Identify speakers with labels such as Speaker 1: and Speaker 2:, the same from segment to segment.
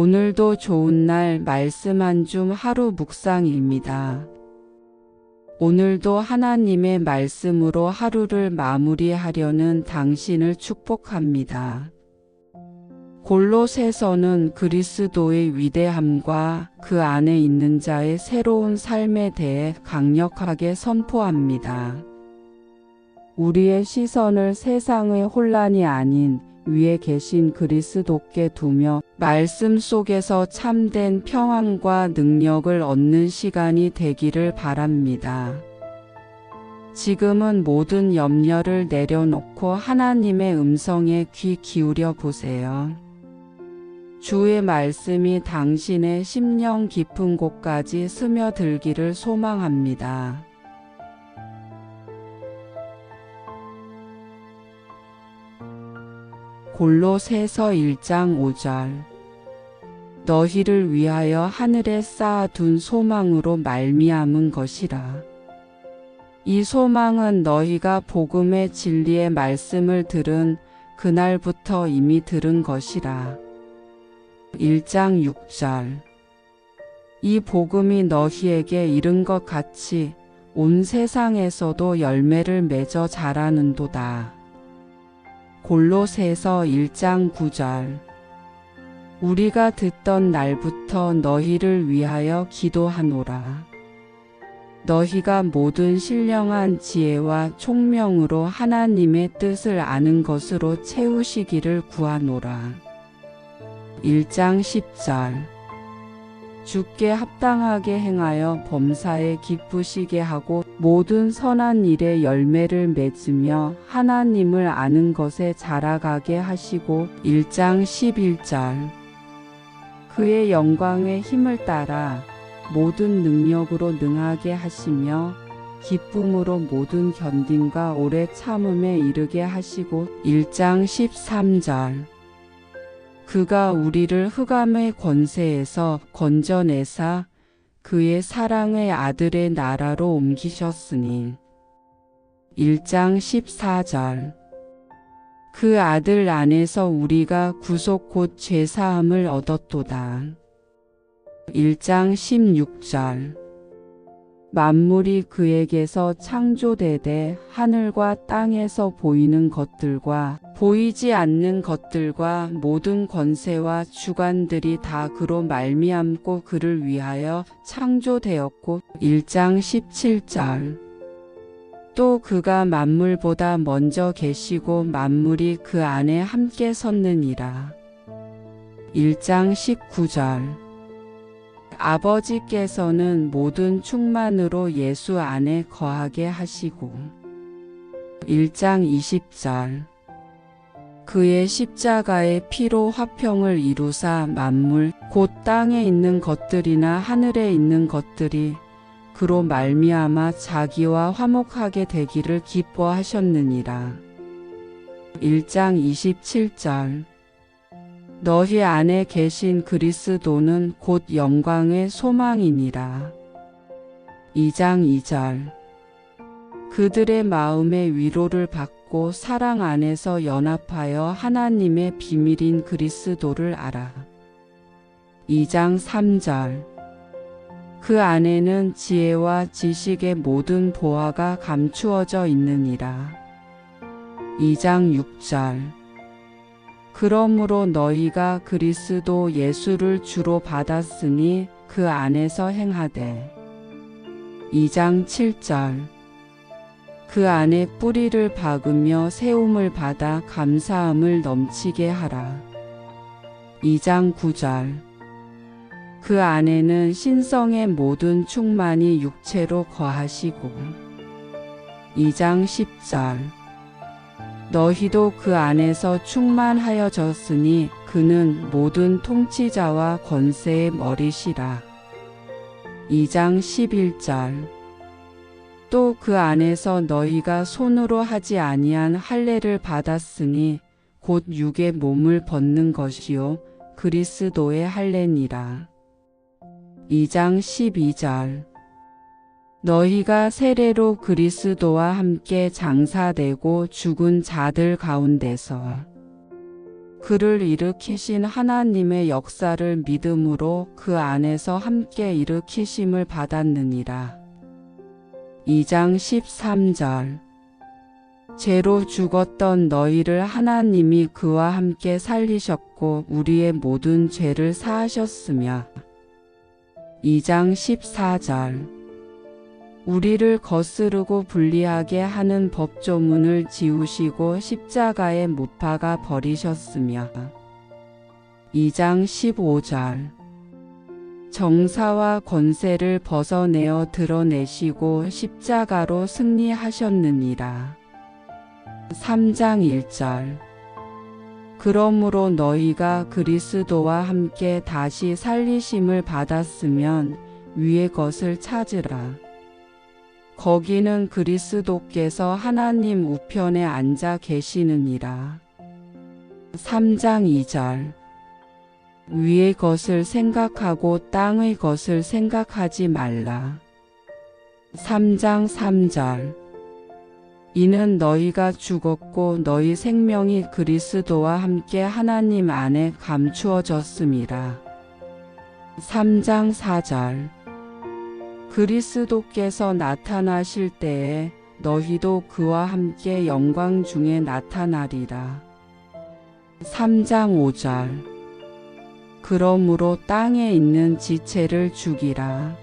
Speaker 1: 오늘도 좋은 날 말씀 한 줌 하루 묵상입니다. 오늘도 하나님의 말씀으로 하루를 마무리하려는 당신을 축복합니다. 골로새서는 그리스도의 위대함과 그 안에 있는 자의 새로운 삶에 대해 강력하게 선포합니다. 우리의 시선을 세상의 혼란이 아닌 위에 계신 그리스도께 두며 말씀 속에서 참된 평안과 능력을 얻는 시간이 되기를 바랍니다. 지금은 모든 염려를 내려놓고 하나님의 음성에 귀 기울여 보세요. 주의 말씀이 당신의 심령 깊은 곳까지 스며들기를 소망합니다. 골로새서 1장 5절 너희를 위하여 하늘에 쌓아둔 소망으로 말미암은 것이라. 이 소망은 너희가 복음의 진리의 말씀을 들은 그날부터 이미 들은 것이라. 1장 6절 이 복음이 너희에게 이른 것 같이 온 세상에서도 열매를 맺어 자라는도다. 골로새서 1장 9절 우리가 듣던 날부터 너희를 위하여 기도하노라. 너희가 모든 신령한 지혜와 총명으로 하나님의 뜻을 아는 것으로 채우시기를 구하노라. 1장 10절 주께 합당하게 행하여 범사에 기쁘시게 하고 모든 선한 일에 열매를 맺으며 하나님을 아는 것에 자라가게 하시고 1장 11절. 그의 영광의 힘을 따라 모든 능력으로 능하게 하시며 기쁨으로 모든 견딘과 오래 참음에 이르게 하시고 1장 13절 그가 우리를 흑암의 권세에서 건져내사 그의 사랑의 아들의 나라로 옮기셨으니. 1장 14절. 그 아들 안에서 우리가 구속 곧 죄사함을 얻었도다. 1장 16절 만물이 그에게서 창조되되 하늘과 땅에서 보이는 것들과 보이지 않는 것들과 모든 권세와 주관들이 다 그로 말미암고 그를 위하여 창조되었고 1장 17절. 또 그가 만물보다 먼저 계시고 만물이 그 안에 함께 섰느니라. 1장 19절 아버지께서는 모든 충만으로 예수 안에 거하게 하시고 1장 20절 그의 십자가의 피로 화평을 이루사 만물 곧 땅에 있는 것들이나 하늘에 있는 것들이 그로 말미암아 자기와 화목하게 되기를 기뻐하셨느니라. 1장 27절 너희 안에 계신 그리스도는 곧 영광의 소망이니라. 2장 2절 그들의 마음의 위로를 받고 사랑 안에서 연합하여 하나님의 비밀인 그리스도를 알아. 2장 3절 그 안에는 지혜와 지식의 모든 보화가 감추어져 있느니라. 2장 6절 그러므로 너희가 그리스도 예수를 주로 받았으니 그 안에서 행하되. 2장 7절. 그 안에 뿌리를 박으며 세움을 받아 감사함을 넘치게 하라. 2장 9절. 그 안에는 신성의 모든 충만이 육체로 거하시고. 2장 10절 너희도 그 안에서 충만하여졌으니 그는 모든 통치자와 권세의 머리시라. 2장 11절 또 그 안에서 너희가 손으로 하지 아니한 할례를 받았으니 곧 육의 몸을 벗는 것이요 그리스도의 할례니라. 2장 12절 너희가 세례로 그리스도와 함께 장사되고 죽은 자들 가운데서 그를 일으키신 하나님의 역사를 믿음으로 그 안에서 함께 일으키심을 받았느니라. 2장 13절 죄로 죽었던 너희를 하나님이 그와 함께 살리셨고 우리의 모든 죄를 사하셨으며 2장 14절 우리를 거스르고 불리하게 하는 법조문을 지우시고 십자가에 못 박아 버리셨으며 2장 15절 정사와 권세를 벗어내어 드러내시고 십자가로 승리하셨느니라. 3장 1절 그러므로 너희가 그리스도와 함께 다시 살리심을 받았으면 위의 것을 찾으라. 거기는 그리스도께서 하나님 우편에 앉아 계시느니라. 3장 2절 위의 것을 생각하고 땅의 것을 생각하지 말라. 3장 3절 이는 너희가 죽었고 너희 생명이 그리스도와 함께 하나님 안에 감추어졌습니다. 3장 4절 그리스도께서 나타나실 때에 너희도 그와 함께 영광 중에 나타나리라. 3장 5절 그러므로 땅에 있는 지체를 죽이라.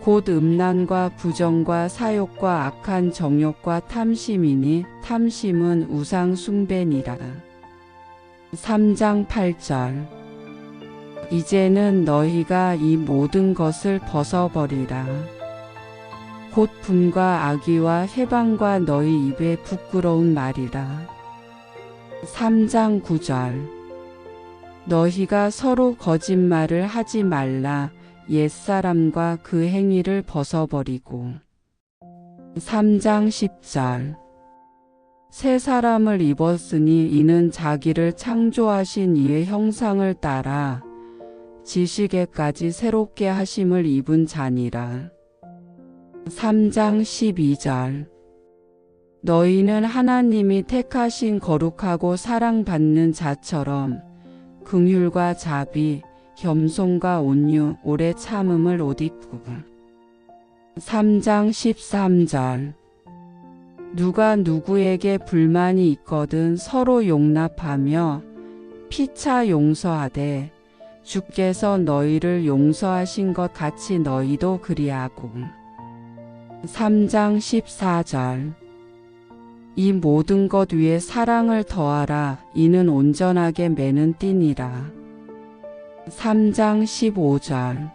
Speaker 1: 곧 음란과 부정과 사욕과 악한 정욕과 탐심이니 탐심은 우상 숭배니라. 3장 8절 이제는 너희가 이 모든 것을 벗어버리라. 곧 분과 악의와 해방과 너희 입에 부끄러운 말이라. 3장 9절 너희가 서로 거짓말을 하지 말라. 옛사람과 그 행위를 벗어버리고 3장 10절 새 사람을 입었으니 이는 자기를 창조하신 이의 형상을 따라 지식에까지 새롭게 하심을 입은 자니라. 3장 12절. 너희는 하나님이 택하신 거룩하고 사랑받는 자처럼 긍휼과 자비, 겸손과 온유, 오래 참음을 옷 입고. 3장 13절. 누가 누구에게 불만이 있거든 서로 용납하며 피차 용서하되 주께서 너희를 용서하신 것 같이 너희도 그리하고. 3장 14절. 이 모든 것 위에 사랑을 더하라. 이는 온전하게 매는 띠니라. 3장 15절.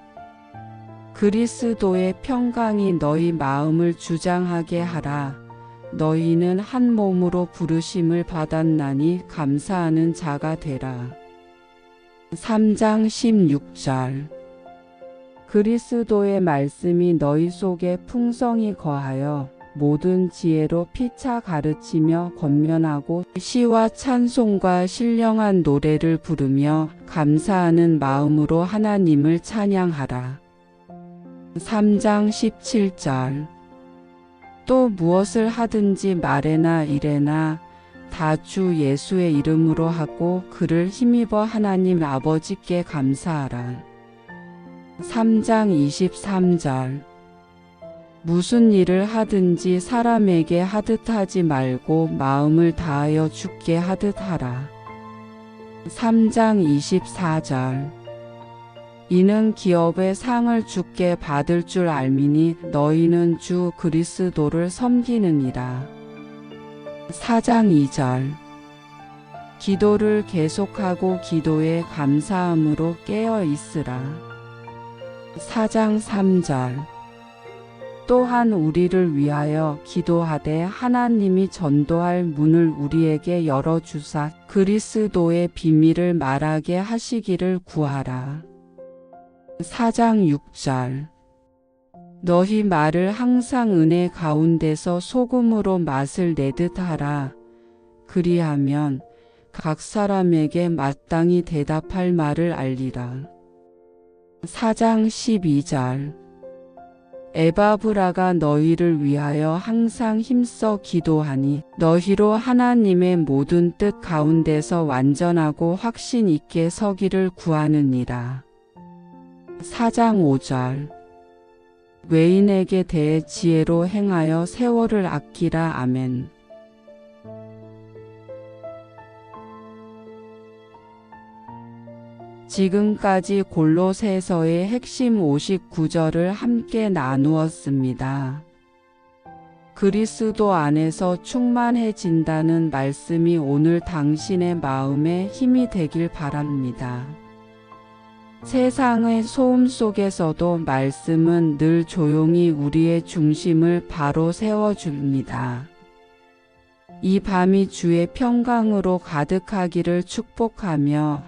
Speaker 1: 그리스도의 평강이 너희 마음을 주장하게 하라. 너희는 한 몸으로 부르심을 받았나니 감사하는 자가 되라 3장 16절 그리스도의 말씀이 너희 속에 풍성히 거하여 모든 지혜로 피차 가르치며 권면하고 시와 찬송과 신령한 노래를 부르며 감사하는 마음으로 하나님을 찬양하라. 3장 17절 또 무엇을 하든지 말에나 일에나 다 주 예수의 이름으로 하고 그를 힘입어 하나님 아버지께 감사하라. 3장 23절 무슨 일을 하든지 사람에게 하듯 하지 말고 마음을 다하여 죽게 하듯 하라. 3장 24절 이는 기업의 상을 주께 받을 줄 알미니 너희는 주 그리스도를 섬기느니라. 4장 2절 기도를 계속하고 기도에 감사함으로 깨어 있으라. 4장 3절 또한 우리를 위하여 기도하되 하나님이 전도할 문을 우리에게 열어주사 그리스도의 비밀을 말하게 하시기를 구하라. 4장 6절 너희 말을 항상 은혜 가운데서 소금으로 맛을 내듯 하라. 그리하면 각 사람에게 마땅히 대답할 말을 알리라. 4장 12절 에바브라가 너희를 위하여 항상 힘써 기도하니 너희로 하나님의 모든 뜻 가운데서 완전하고 확신 있게 서기를 구하느니라. 4장 5절 외인에게 대해 지혜로 행하여 세월을 아끼라 아멘. 지금까지 골로새서의 핵심 59절을 함께 나누었습니다. 그리스도 안에서 충만해진다는 말씀이 오늘 당신의 마음에 힘이 되길 바랍니다. 세상의 소음 속에서도 말씀은 늘 조용히 우리의 중심을 바로 세워줍니다. 이 밤이 주의 평강으로 가득하기를 축복하며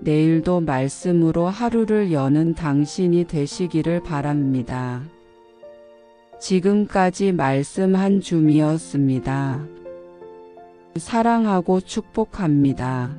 Speaker 1: 내일도 말씀으로 하루를 여는 당신이 되시기를 바랍니다. 지금까지 말씀 한 줌이었습니다. 사랑하고 축복합니다.